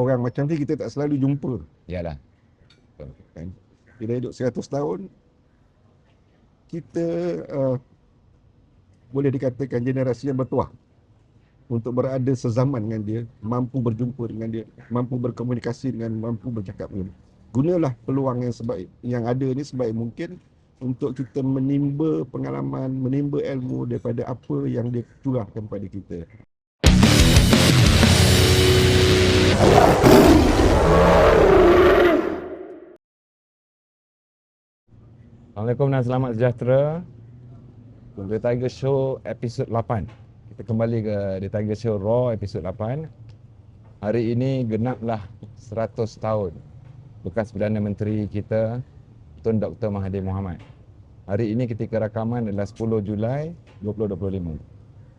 orang macam ni kita tak selalu jumpa Yalah. kan. Bila hidup 100 tahun kita uh, boleh dikatakan generasi yang bertuah untuk berada sezaman dengan dia, mampu berjumpa dengan dia, mampu berkomunikasi dengan, mampu bercakap dengan dia. Gunalah peluang yang sebaik yang ada ni sebaik mungkin untuk kita menimba pengalaman, menimba ilmu daripada apa yang dia curahkan pada kita. Assalamualaikum dan selamat sejahtera. The Tiger Show episod 8. Kita kembali ke The Tiger Show Raw episod 8. Hari ini genaplah 100 tahun bekas Perdana Menteri kita Tun Dr. Mahathir Mohamad. Hari ini ketika rakaman adalah 10 Julai 2025.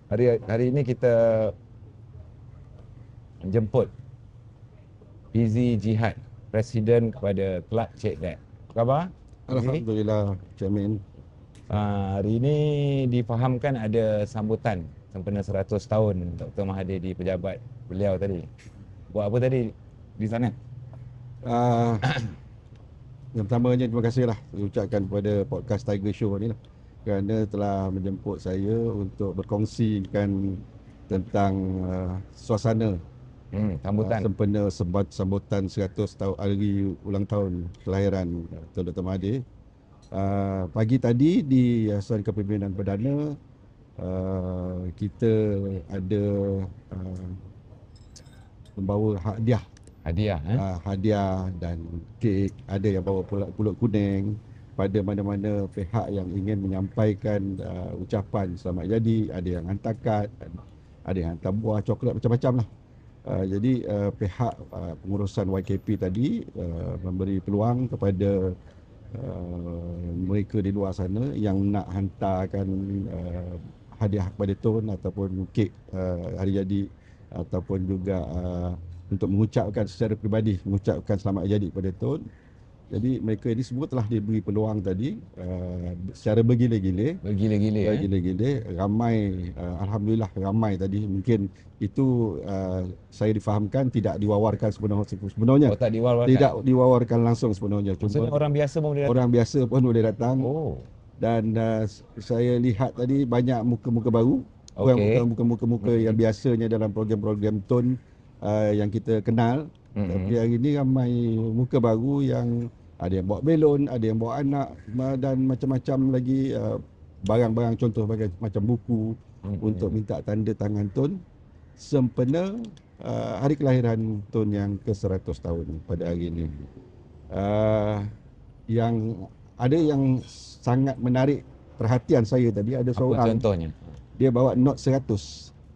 Hari hari ini kita jemput PZ Jihad, Presiden kepada Kelab Cik Dad. Apa khabar? Alhamdulillah, Chairman. Uh, hari ini difahamkan ada sambutan sempena 100 tahun Dr. Mahathir di pejabat beliau tadi. Buat apa tadi di sana? Uh, yang pertamanya terima kasihlah saya ucapkan kepada podcast Tiger Show ni lah kerana telah menjemput saya untuk berkongsikan tentang uh, suasana Hmm, sambutan. uh, sempena sembat sambutan 100 tahun hari ulang tahun kelahiran Tun Dr. Mahathir. Uh, pagi tadi di Yayasan Kepimpinan Perdana uh, kita ada uh, membawa hadiah Hadiah eh? uh, hadiah dan kek ada yang bawa pulut, pulut kuning pada mana-mana pihak yang ingin menyampaikan uh, ucapan selamat jadi ada yang hantar kad ada yang hantar buah coklat macam-macam lah uh, jadi uh, pihak uh, pengurusan YKP tadi uh, memberi peluang kepada uh, mereka di luar sana yang nak hantarkan uh, hadiah kepada Tun ataupun kek uh, hari jadi ataupun juga uh, untuk mengucapkan secara peribadi mengucapkan selamat jadi kepada Tun. Jadi mereka ini semua telah diberi peluang tadi uh, secara bergila-gila. Bergila-gila eh? Bergila-gila ramai uh, alhamdulillah ramai tadi mungkin itu uh, saya difahamkan tidak diwawarkan sebenarnya sebenarnya Oh tak diwal tidak diwawarkan langsung sebenarnya Maksudnya cuma orang biasa pun boleh datang. orang biasa pun boleh datang Oh. dan uh, saya lihat tadi banyak muka-muka baru okay. muka-muka yang biasanya dalam program-program tone uh, yang kita kenal Mm-mm. tapi hari ni ramai muka baru yang ada yang bawa belon, ada yang bawa anak dan macam-macam lagi uh, barang-barang contoh bagai macam buku Mm-mm. untuk minta tanda tangan Tun sempena uh, hari kelahiran Tun yang ke-100 tahun pada hari ini. Uh, yang ada yang sangat menarik perhatian saya tadi ada Apa seorang contohnya? dia bawa note 100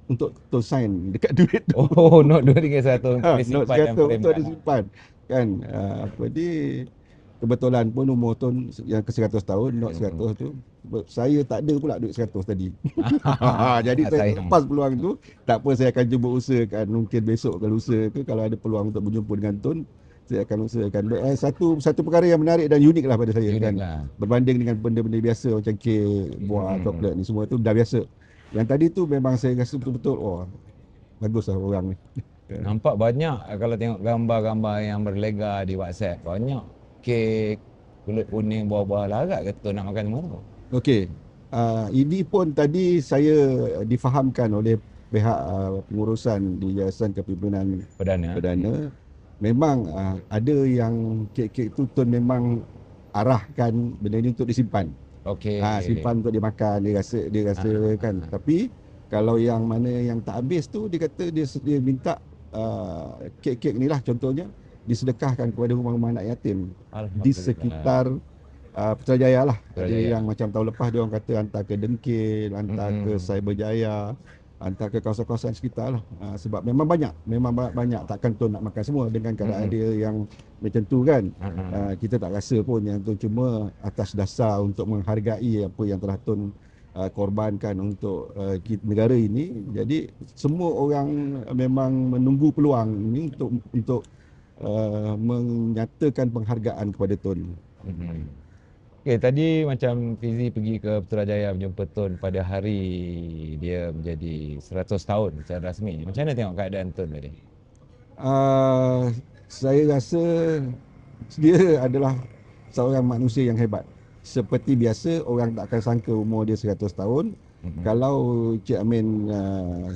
untuk Tun sign dekat duit tu. Oh, not dua ringgit satu untuk Ha, disimpan dan 100 frame untuk disimpan. Kan uh, apa ni kebetulan pun umur Tun yang ke-100 tahun note Hmm. 100 tu Be- saya tak ada pula duit 100 tadi. Jadi Ah, saya lepas peluang tu tak apa saya akan cuba usahakan mungkin besok ke lusa ke kalau ada peluang untuk berjumpa dengan Tun saya akan usahakan. Eh, satu satu perkara yang menarik dan unik lah pada saya Unik kan. lah. Berbanding dengan benda-benda biasa macam kek, buah, Hmm. coklat ni semua tu dah biasa. Yang tadi tu memang saya rasa betul-betul oh bagus lah orang ni. Nampak banyak kalau tengok gambar-gambar yang berlega di WhatsApp. Banyak kek, kulit kuning, buah-buah larat kata nak makan semua tu. Okey. Uh, ini pun tadi saya difahamkan oleh pihak uh, pengurusan di Yayasan Kepimpinan Perdana. Perdana. Memang uh, ada yang kek-kek tu Tun memang arahkan benda ni untuk disimpan. Okey. Ha, simpan untuk dimakan, dia rasa dia rasa Ah, kan. ah. Tapi kalau yang mana yang tak habis tu dia kata dia dia minta uh, kek-kek ni lah contohnya disedekahkan kepada rumah-rumah anak yatim di sekitar uh, Putrajaya lah. Putrajaya. yang macam tahun lepas dia orang kata hantar ke Dengkil, hantar Mm-mm. ke Cyberjaya, hantar ke kawasan-kawasan sekitar lah. Uh, sebab memang banyak, memang ba- banyak takkan tu nak makan semua dengan keadaan Mm-mm. dia yang macam tu kan. Ha. Uh, kita tak rasa pun yang tu cuma atas dasar untuk menghargai apa yang telah Tun uh, korbankan untuk uh, negara ini. Jadi semua orang memang menunggu peluang ini untuk untuk uh, menyatakan penghargaan kepada Tun. Mhm. Okey, tadi macam Fizi pergi ke Putrajaya menjumpa Tun pada hari dia menjadi 100 tahun secara rasmi. Macam mana tengok keadaan Tun tadi? Uh, saya rasa dia adalah seorang manusia yang hebat. Seperti biasa orang tak akan sangka umur dia 100 tahun. Mm-hmm. Kalau Cik Amin uh,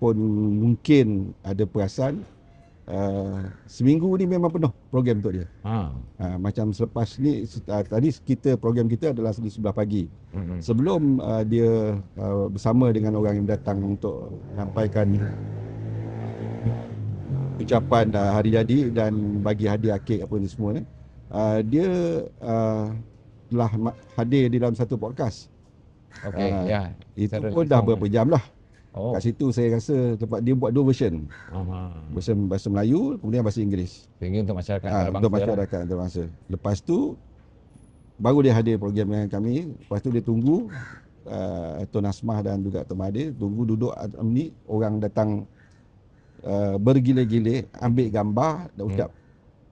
pun mungkin ada perasan uh, seminggu ni memang penuh program untuk dia. Ha. Uh, macam selepas ni uh, tadi kita program kita adalah di sebelah pagi. Mm-hmm. Sebelum uh, dia uh, bersama dengan orang yang datang untuk menyampaikan ucapan uh, hari jadi dan bagi hadiah kek apa ni semua ni. Uh, dia uh, telah hadir di dalam satu podcast. Okey, uh, ya. Itu pun dah berapa jam lah. Oh. Kat situ saya rasa tempat dia buat dua version. Aha. Version bahasa Melayu, kemudian bahasa Inggeris. Sehingga untuk masyarakat ha, Untuk masyarakat lah. antarabangsa. Lepas tu, baru dia hadir program dengan kami. Lepas tu dia tunggu uh, Tuan Asmah dan juga Tuan Mahathir. Tunggu duduk ni, orang datang uh, bergila-gila, ambil gambar dan ucap.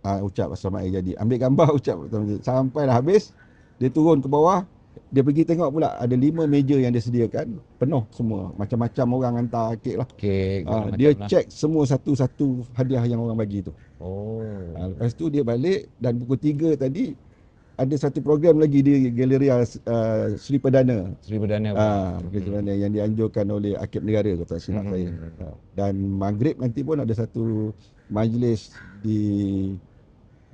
Hmm. Uh, ucap selamat hari jadi. Ambil gambar, ucap. Sampai dah habis, dia turun ke bawah, dia pergi tengok pula ada lima meja yang dia sediakan penuh semua. Macam-macam orang hantar kek lah. Kek uh, dia lah. check semua satu-satu hadiah yang orang bagi tu. Oh. Uh, lepas tu dia balik dan pukul tiga tadi ada satu program lagi di Galeria uh, Sri Perdana. Sri Perdana uh, Sri Perdana hmm. yang dianjurkan oleh Akib Negara kata silap hmm. saya dan maghrib nanti pun ada satu majlis di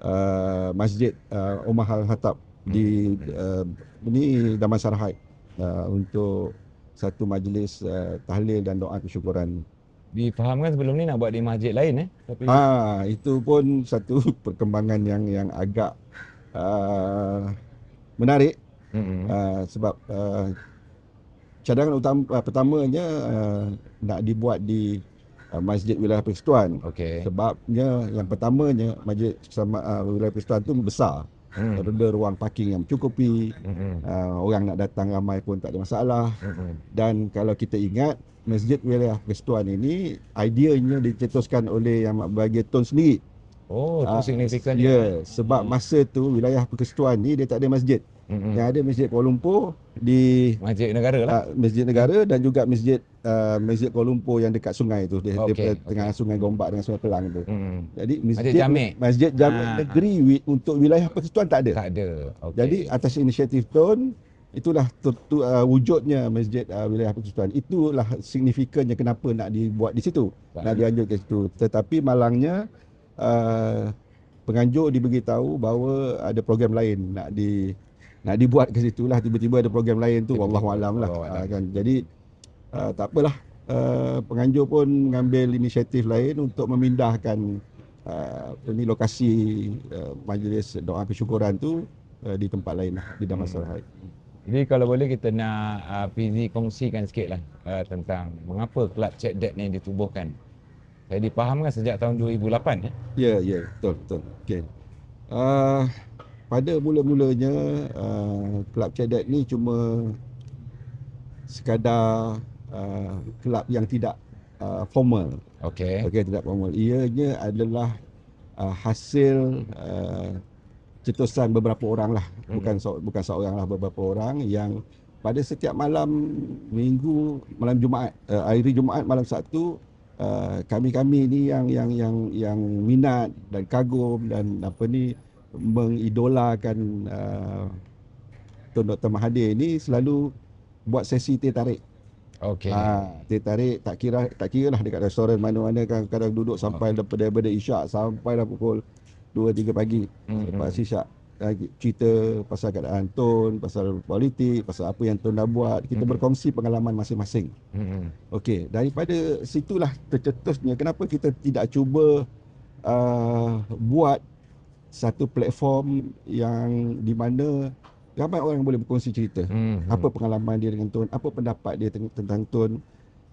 uh, Masjid uh, Omar Al-Hatab di uh, ini Damansar Haid uh, untuk satu majlis uh, tahlil dan doa kesyukuran. Difahamkan sebelum ni nak buat di masjid lain eh? Tapi... Ha, itu pun satu perkembangan yang yang agak uh, menarik mm-hmm. uh, sebab uh, cadangan utama uh, pertamanya uh, nak dibuat di uh, Masjid Wilayah Persekutuan. Okay. Sebabnya yang pertamanya Masjid sama uh, Wilayah Persekutuan tu besar hmm. ada ruang parking yang mencukupi hmm. uh, orang nak datang ramai pun tak ada masalah hmm. dan kalau kita ingat Masjid Wilayah Persekutuan ini ideanya dicetuskan oleh Yang Bahagia Tun sendiri Oh, itu uh, signifikan Ya, yeah, sebab masa tu wilayah persekutuan ni dia tak ada masjid. Mm-hmm. Yang ada Masjid Kuala Lumpur di Masjid Negara lah. Uh, masjid Negara dan juga Masjid uh, Masjid Kuala Lumpur yang dekat sungai tu dia, okay, dia tengah Sungai Gombak dengan Sungai Pelang tu. Mm-hmm. Jadi Masjid Masjid Jamek, masjid Jamek ah, negeri ah. untuk wilayah persekutuan tak ada. Tak ada. Okay. Jadi atas inisiatif Tun itulah tu, tu, uh, wujudnya Masjid uh, Wilayah Persekutuan. Itulah signifikannya kenapa nak dibuat di situ. Tak nak dianjur ke situ. Tetapi malangnya uh, penganjur diberitahu bahawa ada program lain nak di nak dibuat ke situ lah tiba-tiba ada program lain tu wallahu alam lah uh, kan jadi uh, tak apalah uh, penganjur pun mengambil inisiatif lain untuk memindahkan uh, ini lokasi uh, majlis doa kesyukuran tu uh, di tempat lain lah di Damansar hmm. Jadi kalau boleh kita nak uh, Fizi kongsikan sikit lah uh, tentang mengapa kelab Check Debt ni ditubuhkan. Saya dipahamkan sejak tahun 2008 ya. Ya, yeah, ya, yeah, betul, betul. Okey. Uh, pada mula-mulanya uh, kelab cadet ni cuma sekadar uh, kelab yang tidak uh, formal. Okey. Okey, tidak formal. Ianya adalah uh, hasil uh, cetusan beberapa orang lah. Hmm. Bukan so, bukan seorang lah, beberapa orang yang pada setiap malam minggu, malam Jumaat, uh, hari Jumaat malam Sabtu uh, kami-kami ni yang yang yang yang minat dan kagum dan apa ni mengidolakan uh, Tuan Dr. Mahathir ni selalu buat sesi teh tarik. Okey. Ha, teh tarik tak kira tak kira lah dekat restoran mana-mana kan kadang duduk sampai oh. daripada, daripada isyak sampai dah pukul 2 3 pagi. Mm-hmm. Lepas isyak cerita pasal keadaan Tun, pasal politik, pasal apa yang Tun dah buat. Kita mm-hmm. berkongsi pengalaman masing-masing. Mm-hmm. Okey, daripada situlah tercetusnya kenapa kita tidak cuba uh, buat satu platform yang di mana ramai orang boleh berkongsi cerita. Hmm, hmm. Apa pengalaman dia dengan Tun, apa pendapat dia tentang Tun.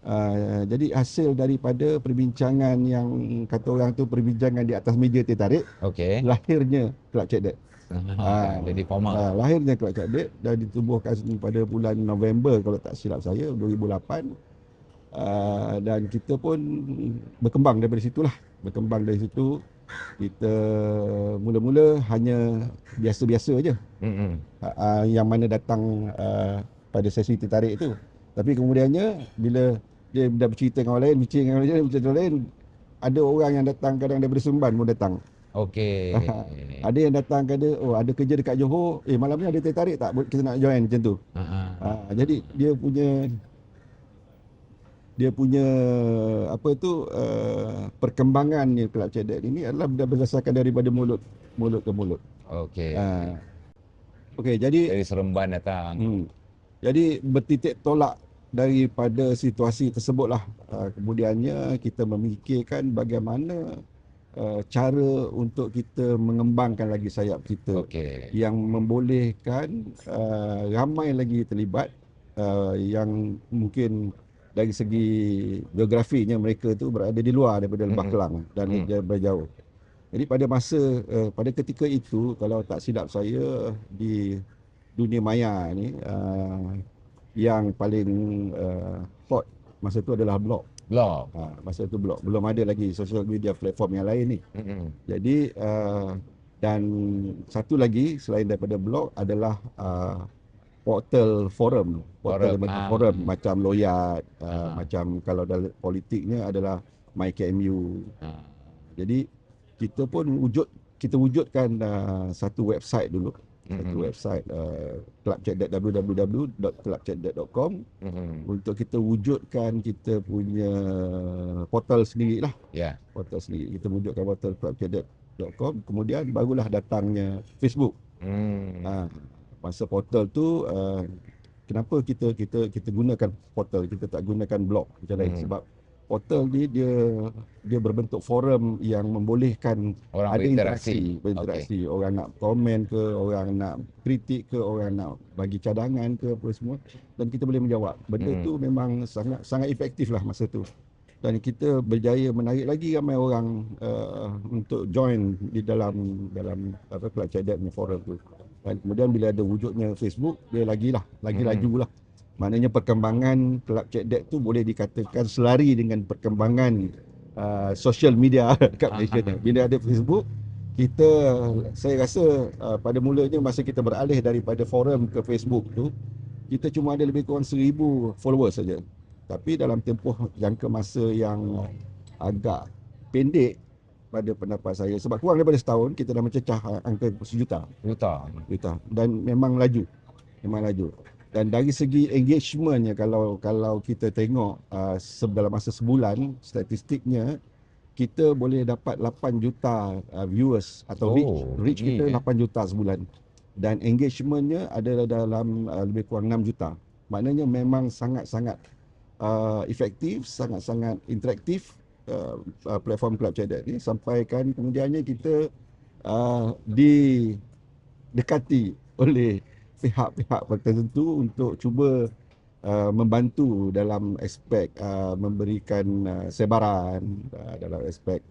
Uh, jadi hasil daripada perbincangan yang kata orang tu perbincangan di atas meja teh tarik. Okay. Lahirnya Club Chat Date. Ha, jadi formal. Uh, lahirnya Club Chat Date dan ditubuhkan pada bulan November kalau tak silap saya 2008. Uh, dan kita pun berkembang daripada situlah. Berkembang dari situ kita mula-mula hanya biasa-biasa aja. Mm-hmm. Uh, yang mana datang uh, pada sesi tertarik itu. Tapi kemudiannya bila dia dah bercerita dengan orang lain, bincang dengan orang lain, bincang dengan orang lain, ada orang yang datang kadang daripada Sumban pun datang. Okey. Ada yang datang kata oh ada kerja dekat Johor, eh malam ni ada teh tarik tak kita nak join macam tu. Ah. Ha, jadi dia punya dia punya apa tu uh, perkembangan ni kelab cedek ini adalah berdasarkan daripada mulut mulut ke mulut. Okey. Ha. Okey, jadi Dari Seremban datang. hmm, jadi bertitik tolak daripada situasi tersebutlah. Uh, kemudiannya kita memikirkan bagaimana uh, cara untuk kita mengembangkan lagi sayap kita Okey. yang membolehkan uh, ramai lagi terlibat uh, yang mungkin dari segi geografinya mereka tu berada di luar daripada Lembah Mm-mm. Kelang dan Mm. dia berjauh. Jadi pada masa uh, pada ketika itu kalau tak silap saya di dunia maya ni uh, yang paling uh, hot masa tu adalah blog. Blog. Ha, masa tu blog belum ada lagi social media platform yang lain ni. Mm-mm. Jadi uh, dan satu lagi selain daripada blog adalah uh, portal forum, portal Forum, ah. forum macam Loyat, uh, Ah. macam kalau dalam politiknya adalah MyKMU. Ha. Jadi kita pun wujud kita wujudkan uh, satu website dulu, satu Mm-mm. website uh, clubchat www.clubchat.com Mm-mm. untuk kita wujudkan kita punya portal sendiri lah Ya. portal sendiri. Kita wujudkan portal clubcadet.com kemudian barulah datangnya Facebook. Hmm. Ha, masa portal tu uh, kenapa kita kita kita gunakan portal kita tak gunakan blog macam lain Hmm. sebab portal ni dia dia berbentuk forum yang membolehkan Orang ada interaksi, berinteraksi. Orang nak komen ke, orang nak kritik ke, orang nak bagi cadangan ke apa semua dan kita boleh menjawab. Benda Hmm. tu memang sangat sangat efektif lah masa tu. Dan kita berjaya menarik lagi ramai orang uh, untuk join di dalam dalam apa Cadat ni forum tu. Dan kemudian bila ada wujudnya Facebook, dia lagilah, lagi Hmm. laju lah. Maknanya perkembangan Kelab Cadat tu boleh dikatakan selari dengan perkembangan uh, social media kat Malaysia ni. Bila ada Facebook, kita saya rasa uh, pada mulanya masa kita beralih daripada forum ke Facebook tu, kita cuma ada lebih kurang seribu followers saja. Tapi dalam tempoh jangka masa yang agak pendek pada pendapat saya. Sebab kurang daripada setahun kita dah mencecah angka sejuta. Juta. juta. Dan memang laju. Memang laju. Dan dari segi engagementnya kalau kalau kita tengok uh, dalam masa sebulan statistiknya kita boleh dapat 8 juta uh, viewers atau reach Oh, reach tinggi, kita eh. 8 juta sebulan. Dan engagementnya adalah dalam uh, lebih kurang 6 juta. Maknanya memang sangat-sangat uh, efektif sangat-sangat interaktif uh, uh, platform Club Cadet ni sampaikan kemudiannya kita uh, didekati oleh pihak-pihak tertentu untuk cuba uh, membantu dalam aspek uh, memberikan uh, sebaran uh, dalam aspek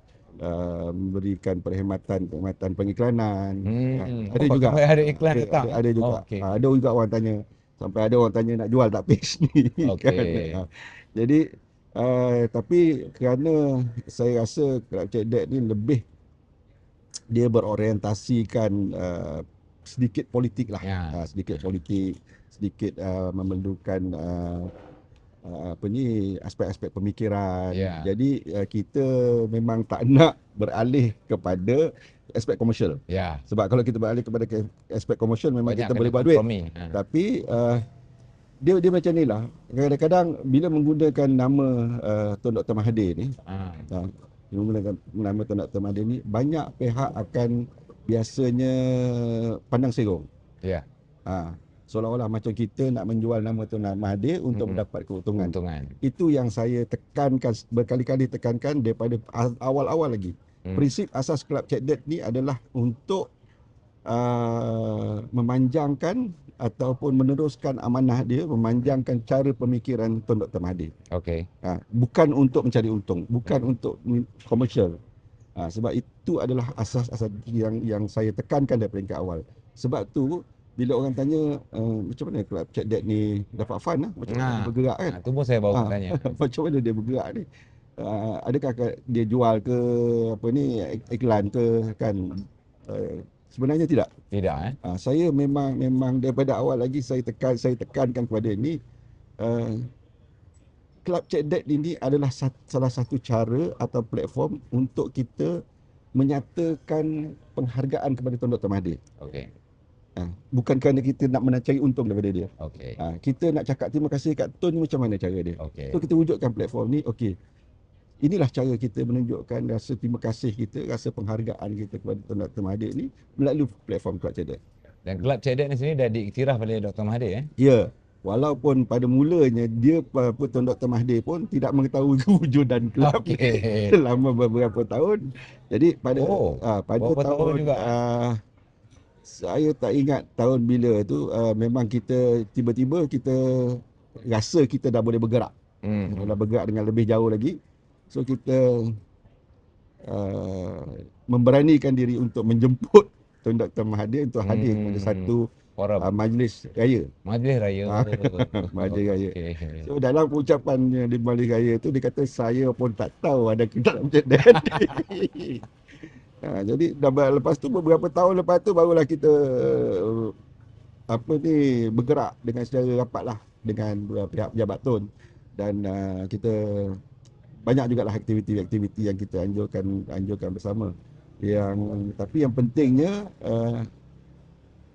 uh, memberikan perkhidmatan perkhidmatan pengiklanan Hmm. ada Oh, juga sampai ada iklan ada, datang. ada, ada juga Okey. Ah, ada juga orang tanya sampai ada orang tanya nak jual tak page ni kan Okey. Ah, jadi uh, tapi kerana saya rasa Kelab Cek Dek ni lebih dia berorientasikan uh, sedikit politik lah Ya. Ah, sedikit politik sedikit uh, memerlukan uh, uh, apa ni aspek-aspek pemikiran Ya. jadi uh, kita memang tak nak beralih kepada aspek komersial Ya. sebab kalau kita beralih kepada ke- aspek komersial memang Banyak kita boleh buat duit. kompromi. Ha. Tapi uh, dia dia macam ni lah. Kadang-kadang bila menggunakan nama uh, Tun Dr. Mahathir ni, Ha. uh, menggunakan nama Tun Dr. Mahathir ni, banyak pihak akan biasanya pandang serong. Ya. Ha, seolah-olah macam kita nak menjual nama Tun Mahathir untuk Mm-mm. mendapat keuntungan. Keuntungan. Itu yang saya tekankan berkali-kali tekankan daripada awal-awal lagi. Hmm. Prinsip asas Kelab Cek Det ni adalah untuk uh, memanjangkan ataupun meneruskan amanah dia, memanjangkan cara pemikiran Tun Dr. Mahathir. Okey. Ha, bukan untuk mencari untung, bukan untuk ni- komersial. Ha, sebab itu adalah asas-asas yang yang saya tekankan dari peringkat awal. Sebab tu bila orang tanya uh, macam mana Kelab Cek Det ni dapat fund lah, macam mana Ha. dia bergerak kan? Ha, tu pun saya baru Ah. tanya. macam mana dia bergerak ni uh, adakah ka- dia jual ke apa ni ik- iklan ke kan uh, sebenarnya tidak Tidak eh. uh, saya memang memang daripada awal lagi saya tekan saya tekankan kepada ni uh, Club Chat Dad ini adalah sat- salah satu cara atau platform untuk kita menyatakan penghargaan kepada Tuan Dr. Mahathir. Okey. Ha, bukan kerana kita nak mencari untung daripada dia. Okey. Ha, kita nak cakap terima kasih kat Tun macam mana cara dia. Okey. So kita wujudkan platform ni, okey. Inilah cara kita menunjukkan rasa terima kasih kita, rasa penghargaan kita kepada Tuan Dr. Mahathir ni melalui platform Club Dad. Dan kelab Cedek ni sendiri dah diiktiraf oleh Dr. Mahathir eh. Ya, walaupun pada mulanya dia apa Tuan Dr. Mahathir pun tidak mengetahui kewujudan kelab Okey. selama beberapa tahun. Jadi pada Oh, ah, pada tahun tahun juga? ah, saya tak ingat tahun bila tu ah, memang kita tiba-tiba kita rasa kita dah boleh bergerak. Hmm. Dah bergerak dengan lebih jauh lagi. So kita uh, memberanikan diri untuk menjemput Tuan Dr. Mahathir untuk hadir Hmm. kepada satu Forum uh, majlis raya. Majlis Raya. Ah, Majlis Raya. Okey. So dalam ucapannya di majlis raya tu dia kata saya pun tak tahu ada kedai macam ni. ha, jadi lepas tu beberapa tahun lepas tu barulah kita uh, apa ni bergerak dengan secara rapat lah dengan uh, pihak pejabat tun dan uh, kita banyak jugalah aktiviti-aktiviti yang kita anjurkan anjurkan bersama. Yang tapi yang pentingnya uh,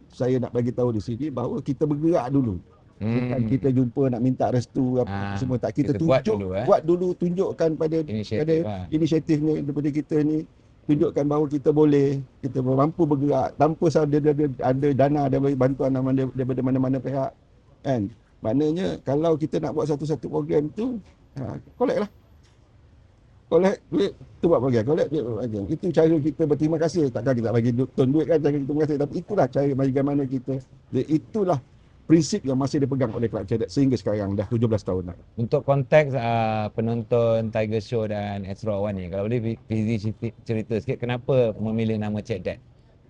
saya nak bagi tahu di sini bahawa kita bergerak dulu. Bukan Hmm. kita jumpa nak minta restu apa Ah, semua. Tak kita, kita buat tunjuk dulu, eh. buat dulu tunjukkan pada Inisiatif pada lah. inisiatifnya daripada kita ni. Tunjukkan bahawa kita boleh kita mampu bergerak tanpa ada ada, ada dana daripada bantuan daripada, daripada mana-mana pihak. Kan? Maknanya kalau kita nak buat satu-satu program tu ha, collect lah collect duit tu buat program collect duit program itu cara kita berterima kasih takkan kita bagi du- ton duit kan cara kita terima kasih tapi itulah cara bagaimana kita dan itulah prinsip yang masih dipegang oleh Club Cadet sehingga sekarang dah 17 tahun dah. Untuk konteks uh, penonton Tiger Show dan Astro One ni, kalau boleh Fizi cerita- sikit kenapa memilih nama Dad?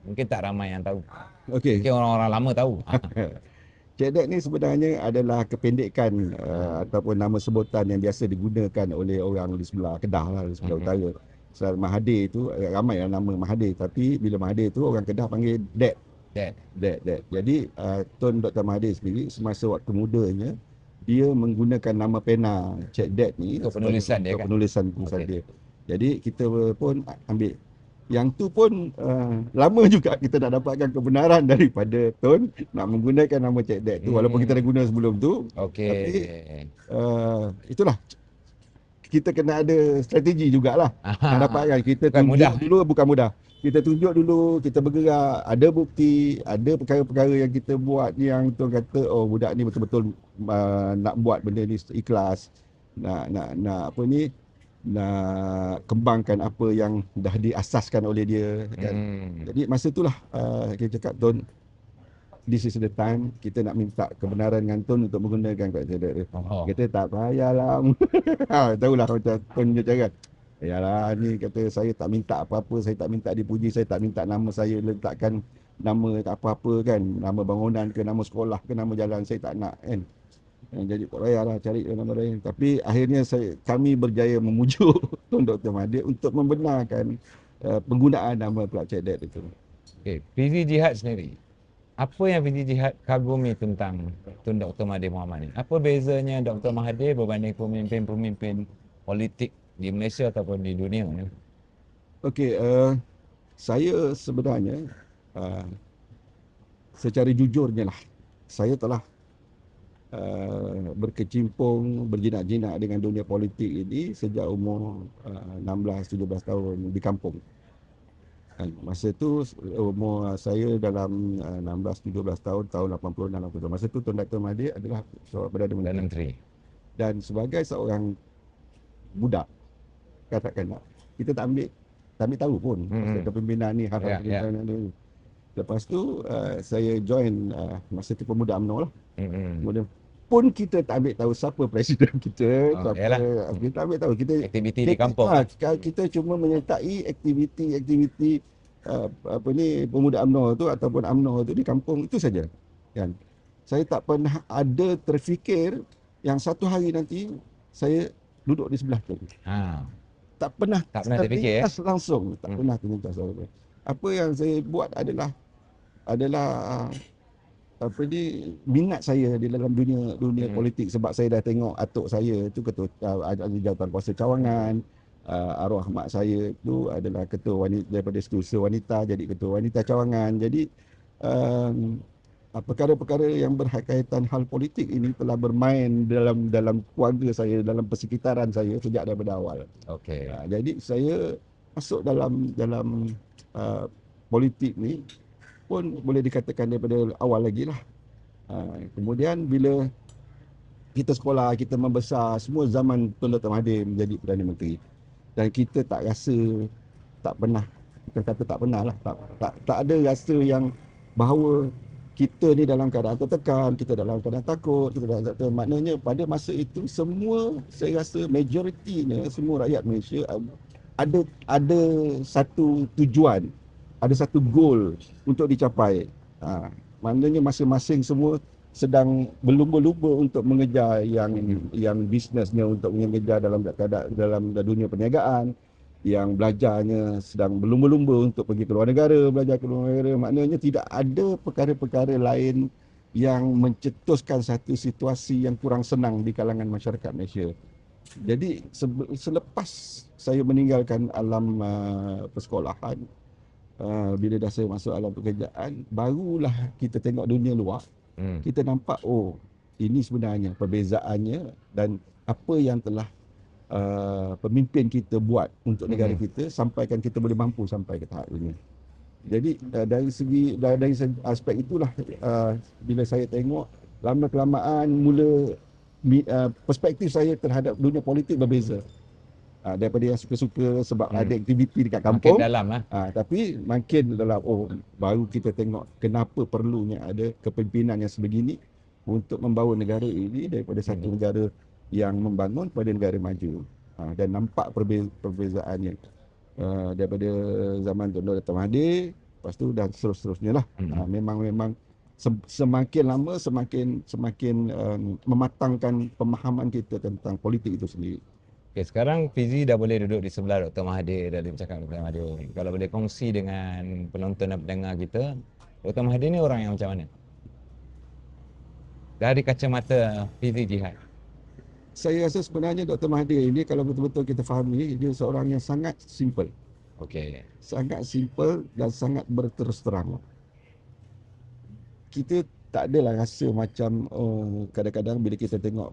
Mungkin tak ramai yang tahu. Okey. Mungkin orang-orang lama tahu. Cedek ni sebenarnya adalah kependekan uh, ataupun nama sebutan yang biasa digunakan oleh orang di sebelah Kedah lah, di sebelah Mhm. utara. Selain Mahathir tu, eh, ramai yang nama Mahathir. Tapi bila Mahathir tu, orang Kedah panggil Dad. Dad. Dad, Dad. Jadi, uh, Tun Dr. Mahathir sendiri, semasa waktu mudanya, dia menggunakan nama pena Cik Dad ni. Untuk penulisan dia untuk kan? penulisan tulisan Okey. dia. Jadi, kita pun ambil yang tu pun uh, lama juga kita nak dapatkan kebenaran daripada Tun nak menggunakan nama Cik Dad tu walaupun Hmm. kita dah guna sebelum tu Okey. uh, itulah kita kena ada strategi jugalah nak dapatkan kita Bukan tunjuk mudah. dulu bukan mudah kita tunjuk dulu kita bergerak ada bukti ada perkara-perkara yang kita buat yang tu kata oh budak ni betul-betul uh, nak buat benda ni ikhlas nak nak nak apa ni nak kembangkan apa yang dah diasaskan oleh dia kan Hmm. jadi masa itulah uh, kita cakap Tun this is the time kita nak minta kebenaran dengan Tun untuk menggunakan kat dia. Oh. Kita tak payahlah. ha, tahulah macam Tun punya cara. Yalah ni kata saya tak minta apa-apa, saya tak minta dipuji, saya tak minta nama saya letakkan nama apa-apa kan, nama bangunan ke nama sekolah ke nama jalan saya tak nak kan. Eh, Jadi tak payahlah cari nama lain. Tapi akhirnya saya kami berjaya memujuk Tun Dr. Mahathir untuk membenarkan uh, penggunaan nama Cik Dad itu. Okey, Fizi Jihad sendiri. Apa yang Fizi Jihad kagumi tentang Tun Dr. Mahathir Mohamad ni? Apa bezanya Dr. Mahathir berbanding pemimpin-pemimpin politik di Malaysia ataupun di dunia ni? Okey, uh, saya sebenarnya uh, secara jujurnya lah, saya telah uh, berkecimpung, berjinak-jinak dengan dunia politik ini sejak umur uh, 16-17 tahun di kampung. Kan, Masa tu umur saya dalam uh, 16-17 tahun, tahun 86 Masa tu Tun Dr. Mahathir adalah seorang Perdana Menteri Dan Menteri. dan sebagai seorang budak katakanlah kita tak ambil tak ambil tahu pun Hmm. mm-hmm. kepimpinan ni Ya, ya. kepimpinan ni lepas tu uh, saya join uh, masa tu pemuda UMNO lah Hmm. kemudian pun kita tak ambil tahu siapa presiden kita Oh, siapa yalah. kita tak ambil tahu kita Aktiviti di kampung. ha, kita cuma menyertai aktiviti-aktiviti uh, apa ni pemuda UMNO tu ataupun UMNO tu di kampung itu saja kan saya tak pernah ada terfikir yang satu hari nanti saya duduk di sebelah tu Ha. tak pernah Tak pernah terfikir, eh? langsung tak Hmm. pernah terlintas langsung apa yang saya buat adalah adalah uh, apa ni minat saya di dalam dunia dunia Hmm. politik sebab saya dah tengok atuk saya tu ketua uh, ahli jawatan kuasa cawangan uh, arwah mak saya tu adalah ketua wanita daripada setusa wanita jadi ketua wanita cawangan jadi um, uh, perkara-perkara yang berkaitan hal politik ini telah bermain dalam dalam keluarga saya dalam persekitaran saya sejak daripada awal Okey. Ha, jadi saya masuk dalam dalam uh, politik ni pun boleh dikatakan daripada awal lagi lah. Ha, kemudian bila kita sekolah, kita membesar, semua zaman Tun Dr. Mahathir menjadi Perdana Menteri. Dan kita tak rasa, tak pernah, bukan kata tak pernah lah, tak, tak, tak ada rasa yang bahawa kita ni dalam keadaan tertekan, kita dalam keadaan takut, kita dalam keadaan, maknanya pada masa itu semua saya rasa majoritinya semua rakyat Malaysia ada ada satu tujuan, ada satu goal untuk dicapai. Ha, maknanya masing-masing semua sedang berlumba-lumba untuk mengejar yang yang bisnesnya untuk mengejar dalam dalam dunia perniagaan yang belajarnya sedang berlumba-lumba untuk pergi ke luar negara, belajar ke luar negara. Maknanya tidak ada perkara-perkara lain yang mencetuskan satu situasi yang kurang senang di kalangan masyarakat Malaysia. Jadi se- selepas saya meninggalkan alam uh, persekolahan, uh, bila dah saya masuk alam pekerjaan, barulah kita tengok dunia luar Hmm. kita nampak oh ini sebenarnya perbezaannya dan apa yang telah uh, pemimpin kita buat untuk negara Mhm. kita sampaikan kita boleh mampu sampai ke tahap ini. Jadi uh, dari segi dari, dari aspek itulah uh, bila saya tengok lama kelamaan mula uh, perspektif saya terhadap dunia politik berbeza. Uh, daripada yang suka-suka sebab Hmm. ada aktiviti dekat Makin kampung dalam lah. Ha, tapi makin dalam oh baru kita tengok kenapa perlunya ada kepimpinan yang sebegini untuk membawa negara ini daripada satu Hmm. negara yang membangun pada negara maju. Ha, dan nampak perbe- perbezaannya uh, daripada zaman Tun Dr. Mahathir lepas tu dan seterus-terusnya lah. Hmm. Ha, memang memang sem- semakin lama semakin semakin um, mematangkan pemahaman kita tentang politik itu sendiri. Okey, sekarang Fizi dah boleh duduk di sebelah Dr. Mahathir dah boleh bercakap dengan Dr. Mahathir. Kalau boleh kongsi dengan penonton dan pendengar kita, Dr. Mahathir ni orang yang macam mana? Dari kacamata Fizi Jihad. Saya rasa sebenarnya Dr. Mahathir ini kalau betul-betul kita fahami dia seorang yang sangat simple. Okey. sangat simple dan sangat berterus terang. Kita tak adalah rasa macam oh, kadang-kadang bila kita tengok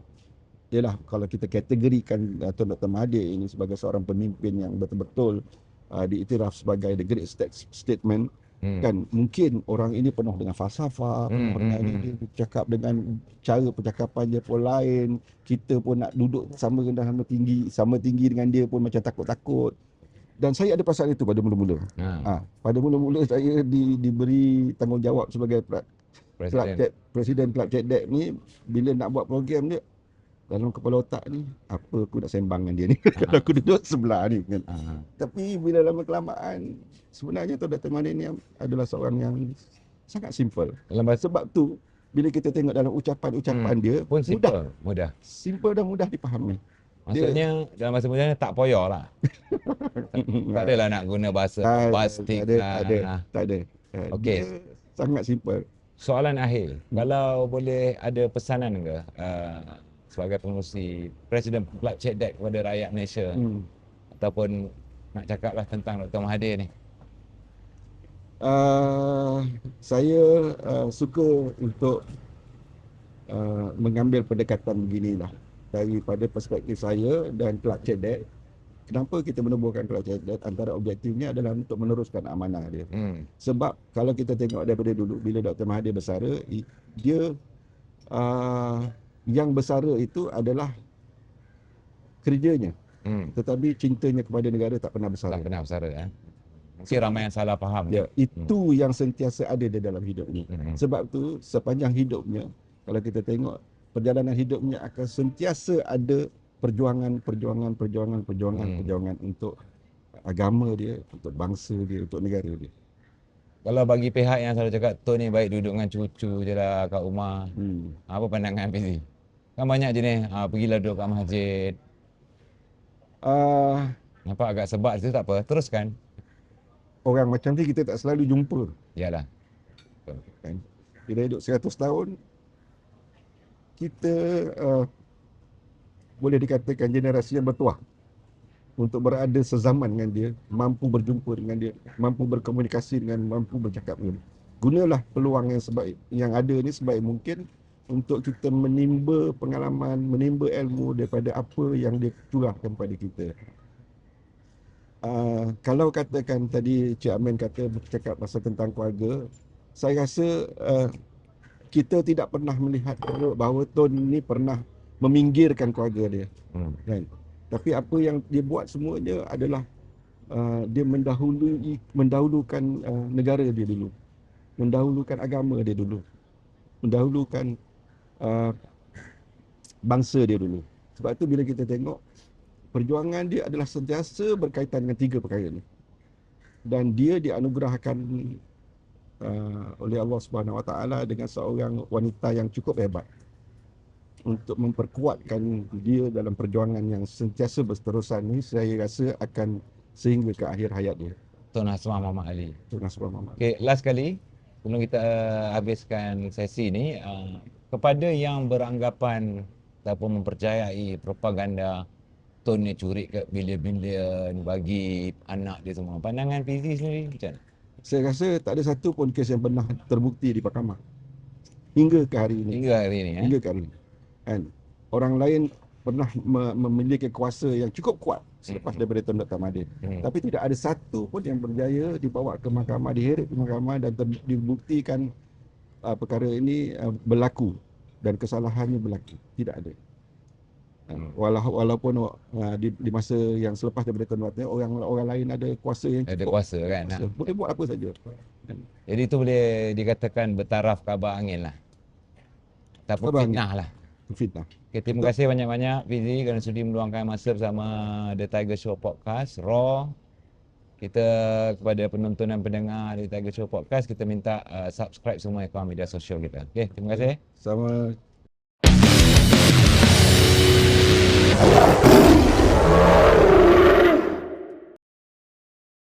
Yalah kalau kita kategorikan uh, Tun Dr. Mahathir ini sebagai seorang pemimpin yang betul-betul uh, diiktiraf sebagai the great stat- statement Hmm. kan mungkin orang ini penuh dengan falsafah, Hmm, dengan hmm, ini dia bercakap dengan cara percakapan dia pun lain. Kita pun nak duduk sama rendah sama tinggi, sama tinggi dengan dia pun macam takut-takut. Dan saya ada perasaan itu pada mula-mula. Ha, Ha, pada mula-mula saya di, diberi tanggungjawab sebagai Club Presiden. Presiden Club Chat Deck ni bila nak buat program dia dalam kepala otak ni apa aku nak sembang dengan dia ni kalau aku duduk sebelah ni kan. Ha. Tapi bila lama kelamaan sebenarnya Tuan Dr. Mahathir ni adalah seorang yang sangat simple. Dalam bahasa Sebab tu bila kita tengok dalam ucapan-ucapan Hmm, dia pun mudah, simple, mudah. simple dan mudah dipahami. Maksudnya dalam bahasa mudahnya tak poyo lah. Tak adalah nak guna bahasa Tak- plastik tak ada, lah. tak ada. Tak ada. Eh, Okey. Dia sangat simple. Soalan akhir, kalau boleh ada pesanan ke uh, sebagai pengurusi Presiden Club Chat Deck kepada rakyat Malaysia Hmm. ataupun nak cakaplah tentang Dr. Mahathir ni. Uh, saya uh, suka untuk uh, mengambil pendekatan beginilah daripada perspektif saya dan Chat Deck. Kenapa kita menubuhkan Chat Deck? Antara objektifnya adalah untuk meneruskan amanah dia. Hmm. Sebab kalau kita tengok daripada dulu bila Dr. Mahathir bersara, dia uh, yang bersara itu adalah kerjanya. Hmm. Tetapi cintanya kepada negara tak pernah bersara. Tak pernah bersara eh. Mungkin ramai yang salah faham. Ya, itu yang sentiasa ada di dalam hidup ini. Hmm. Sebab tu sepanjang hidupnya kalau kita tengok perjalanan hidupnya akan sentiasa ada perjuangan perjuangan perjuangan perjuangan Hmm. perjuangan untuk agama dia, untuk bangsa dia, untuk negara dia. Kalau bagi pihak yang selalu cakap Tun ni baik duduk dengan cucu je lah kat rumah. Hmm. Apa pandangan Fizi? Kan banyak jenis ah, pergilah duduk kat masjid. Uh, Nampak agak sebab tu tak apa. Teruskan. orang macam ni kita tak selalu jumpa Yalah. kan. bila hidup 100 tahun kita uh, boleh dikatakan generasi yang bertuah untuk berada sezaman dengan dia, mampu berjumpa dengan dia, mampu berkomunikasi dengan, mampu bercakap dengan dia. Gunalah peluang yang sebaik yang ada ni sebaik mungkin untuk kita menimba pengalaman, menimba ilmu daripada apa yang dia curahkan pada kita. Uh, kalau katakan tadi Cik Amin kata bercakap pasal tentang keluarga, saya rasa uh, kita tidak pernah melihat bahawa Tun ni pernah meminggirkan keluarga dia Hmm. kan tapi apa yang dia buat semuanya adalah uh, dia mendahului mendahulukan uh, negara dia dulu mendahulukan agama dia dulu mendahulukan uh, bangsa dia dulu sebab tu bila kita tengok perjuangan dia adalah sentiasa berkaitan dengan tiga perkara ni dan dia dianugerahkan uh, oleh Allah Subhanahu Wa Taala dengan seorang wanita yang cukup hebat untuk memperkuatkan dia dalam perjuangan yang sentiasa berterusan ni saya rasa akan sehingga ke akhir hayat dia. Tun Hasmah Muhammad Ali. Tun Nasrullah Muhammad. Okay, last kali sebelum kita uh, habiskan sesi ni uh, kepada yang beranggapan ataupun mempercayai propaganda Tun ni curi ke bilion-bilion bagi anak dia semua. Pandangan Fizi sendiri macam mana? Saya rasa tak ada satu pun kes yang pernah terbukti di mahkamah. Hingga ke hari ini. Hingga hari ni eh. Hingga ke hari ini. Kan? Orang lain pernah me- memiliki kuasa yang cukup kuat selepas Hmm. daripada Tun Dr. Mahathir. Hmm. Tapi tidak ada satu pun yang berjaya dibawa ke mahkamah, diheret ke mahkamah dan ter- dibuktikan uh, perkara ini uh, berlaku dan kesalahannya berlaku. Tidak ada. Hmm. Walau, walaupun uh, di, di masa yang selepas daripada Tun Mahathir orang orang lain ada kuasa yang Ada cukup. kuasa kan. Kuasa. Nah. Boleh buat apa saja. Jadi itu boleh dikatakan bertaraf kabar angin lah. Ataupun angin. fitnah lah. Fitnah. Okay, terima kasih banyak-banyak Fizi kerana sudi meluangkan masa bersama The Tiger Show Podcast Raw. Kita kepada penonton dan pendengar The Tiger Show Podcast kita minta uh, subscribe semua akaun media sosial kita. Okay, terima kasih. Sama